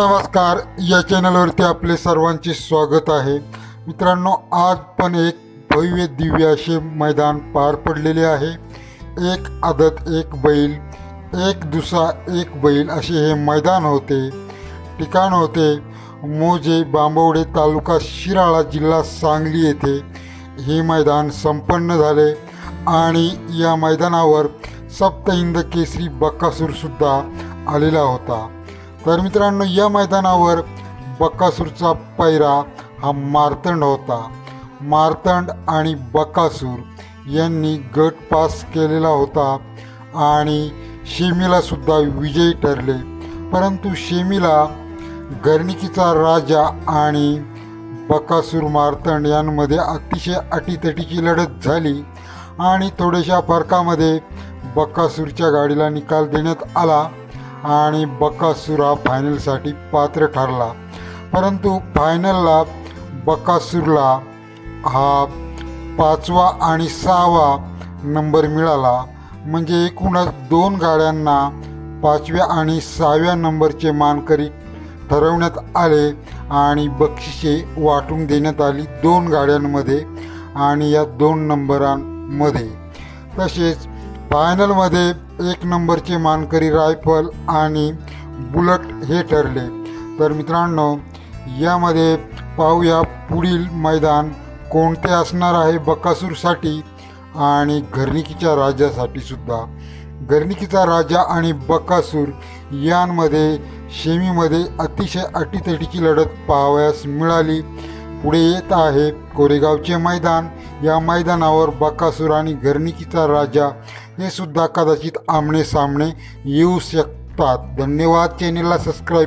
नमस्कार या चॅनलवरती आपले सर्वांचे स्वागत आहे. मित्रांनो आज पण एक भव्य दिव्य असे मैदान पार पडलेले आहे. एक आदत एक बैल एक दुसरा एक बैल असे हे मैदान होते. ठिकाण होते मोजे बांबवडे तालुका शिराळा जिल्हा सांगली येथे. हे मैदान संपन्न झाले आणि या मैदानावर सप्तहिंद केसरी बक्कासूरसुद्धा आलेला होता. तर मित्रांनो या मैदानावर बकासूरचा पैरा हा मार्तंड होता. मार्तंड आणि बकासूर यांनी गट पास केलेला होता आणि शेमीलासुद्धा विजयी ठरले. परंतु शेमीला गर्णिकीचा राजा आणि बकासूर मार्तंड यांमध्ये अतिशय अटीतटीची लढत झाली आणि थोड्याशा फरकामध्ये बकासूरच्या गाडीला निकाल देण्यात आला. आणि बकासुरा हा फायनलसाठी पात्र ठरला. परंतु फायनलला बकासूरला हा पाचवा आणि सहावा नंबर मिळाला. म्हणजे एकूणच दोन गाड्यांना पाचव्या आणि सहाव्या नंबरचे मानकरी ठरवण्यात आले आणि बक्षिसे वाटून देण्यात आली दोन गाड्यांमध्ये आणि या दोन नंबरांमध्ये. तसेच फायनलमध्ये एक नंबरचे मानकरी रायफल आणि बुलट हे ठरले. तर मित्रांनो यामध्ये पाहूया पुढील मैदान कोणते असणार आहे बकासूरसाठी आणि घरणिकीच्या राजासाठी सुद्धा. घरणिकीचा राजा आणि बकासूर यांमध्ये शेमीमध्ये अतिशय अटीतटीची लढत पाहावयास मिळाली. पुढे येत आहे कोरेगावचे मैदान. या मैदानावर बकासूर आणि घरनिकीचा राजा हे सुद्धा कदाचित आमने सामने येऊ शकतात. धन्यवाद. चॅनेलला सबस्क्राईब